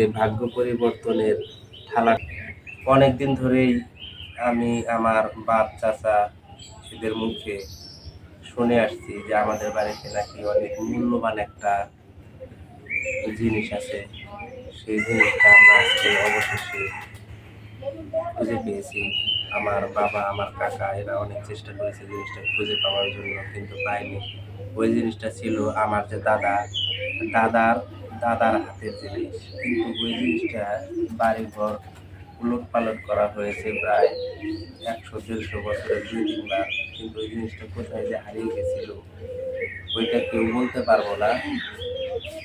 এই ভাগ্য পরিবর্তনের ঠালা। অনেক দিন ধরেই আমি আমার বাপ, চাচা এদের মুখে শুনে আসছি যে আমাদের বাড়িতে নাকি অনেক মূল্যবান একটা জিনিস আছে। সেই জিনিসটা আমরা আজকে অবশেষে খুঁজে পেয়েছি। আমার বাবা, আমার কাকা, এরা অনেক চেষ্টা করেছে জিনিসটা খুঁজে পাওয়ার জন্য, কিন্তু পাইনি ওই জিনিসটা ছিল আমার যে দাদা। দাদার দাদার হাতের জিনিস। কিন্তু ওই জিনিসটা বাড়ি ঘর উলট পালট করা হয়েছে প্রায় একশো, দেড়শো বছরের দুই তিনবার কিন্তু ওই জিনিসটা কোথায় যে হারিয়ে গেছিল, ওইটা কেউ বলতে পারব না।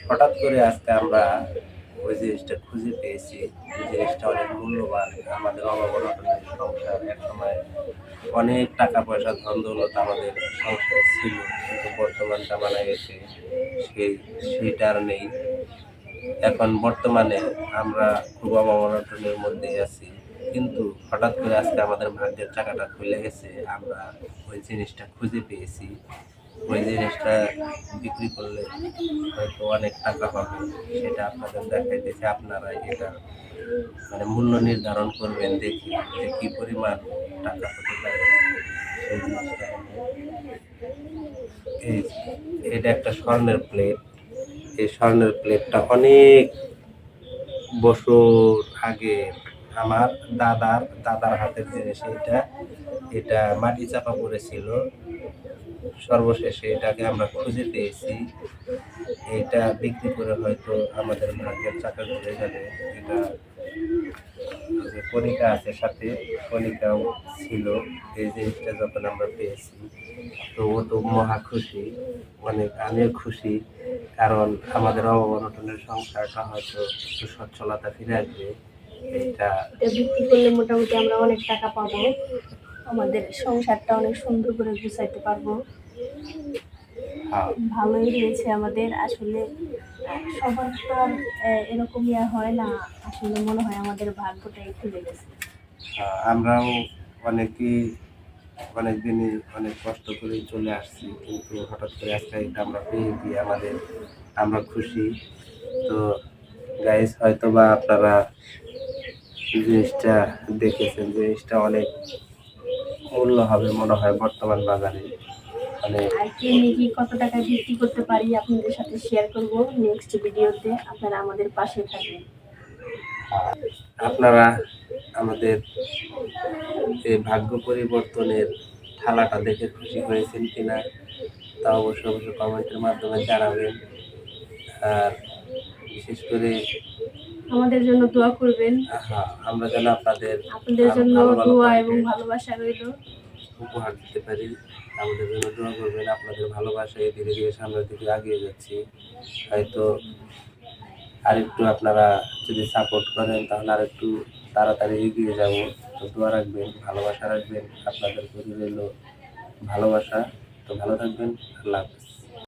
হঠাৎ করে আজকে আমরা ওই জিনিসটা খুঁজে পেয়েছি। ওই জিনিসটা অনেক মূল্যবান। আমাদের অভাবনটনের সংসার এক সময় অনেক টাকা পয়সা ধন দৌলত আমাদের সংসারে ছিল। কিন্তু বর্তমান জামানায় এসে সেই, সেইটা আর নেই। এখন বর্তমানে আমরা খুব অভাবনটনের মধ্যেই আছি। কিন্তু হঠাৎ করে আজকে আমাদের ভাগ্যের চাকাটা খুলে গেছে, আমরা ওই জিনিসটা খুঁজে পেয়েছি। ওই জিনিসটা বিক্রি করলে হয়তো অনেক টাকা পাবে, সেটা আপনাদের দেখাইতেছে। আপনারা এটা মানে মূল্য নির্ধারণ করবেন, দেখি যে কি পরিমাণ টাকা হতে পারে এই এটা একটা স্বর্ণের প্লেট এই স্বর্ণের প্লেটটা অনেক বছর আগে আমার দাদার দাদার হাতের জিনিস এটা। এটা মাটি চাপা পড়েছিল। সর্বশেষে এটাকে আমরা খুঁজে পেয়েছি। এটা বিক্রি করে হয়তো আমাদের ভাগ্যের চাকা ঘুরে যাবে। এটা কণিকা আছে সাথে, কণিকাও ছিল। এই জিনিসটা যখন আমরা পেয়েছি, তো ও তো মহা খুশি, অনেক আমিও খুশি। কারণ আমাদের অবনটনের সংসারটা হয়তো একটু সচ্ছলতা ফিরে আসবে। এটা বিক্রি করলে মোটামুটি আমরা অনেক টাকা পাবো। আমাদের সংসারটা অনেক সুন্দর করে গুছাইতে পারব। হ্যাঁ, ভালোই রয়েছে আমাদের। আসলে সবার তো আর এরকম ইয়া হয় না। আসলে মনে হয় আমাদের ভাগ্যটাই খুলে গেছে। আমরাও অনেকেই অনেক দিনই অনেক কষ্ট করে চলে আসছি কিন্তু হঠাৎ করে আজকে এটা আমরা পেয়ে গিয়ে আমাদের আমরা খুশি। তো গাইজ হয়তো বা আপনারা জিনিসটা দেখেছেন জিনিসটা অনেক মূল্য হবে মনে হয় বর্তমান বাজারে। মানে আর কি কি কত টাকা বিক্রি করতে পারি আপনাদের সাথে শেয়ার করব নেক্সট ভিডিওতে আপনারা আমাদের পাশে থাকবেন। আপনারা আমাদের এই ভাগ্য পরিবর্তনের থালাটা দেখে খুশি হয়েছেন কিনা তা অবশ্যই অবশ্যই কমেন্টের মাধ্যমে জানাবেন। আর বিশেষ করে আমাদের জন্য দোয়া করবেন। হ্যাঁ, আমরা যেন আপনাদের আপনাদের জন্য দোয়া এবং ভালোবাসা রইল। উপহার দিতে পারি। আমাদের জন্য দোয়া করবেন। আপনাদের ভালোবাসায় ধীরে ধীরে সামনের দিকে এগিয়ে যাচ্ছি। হয়তো আরেকটু আপনারা যদি সাপোর্ট করেন তাহলে আরেকটু তাড়াতাড়ি এগিয়ে যাব। দোয়া রাখবেন ভালোবাসা রাখবেন। আপনাদের প্রতি রইল ভালোবাসা। তো ভালো থাকবেন। আল্লাহ হাফেজ।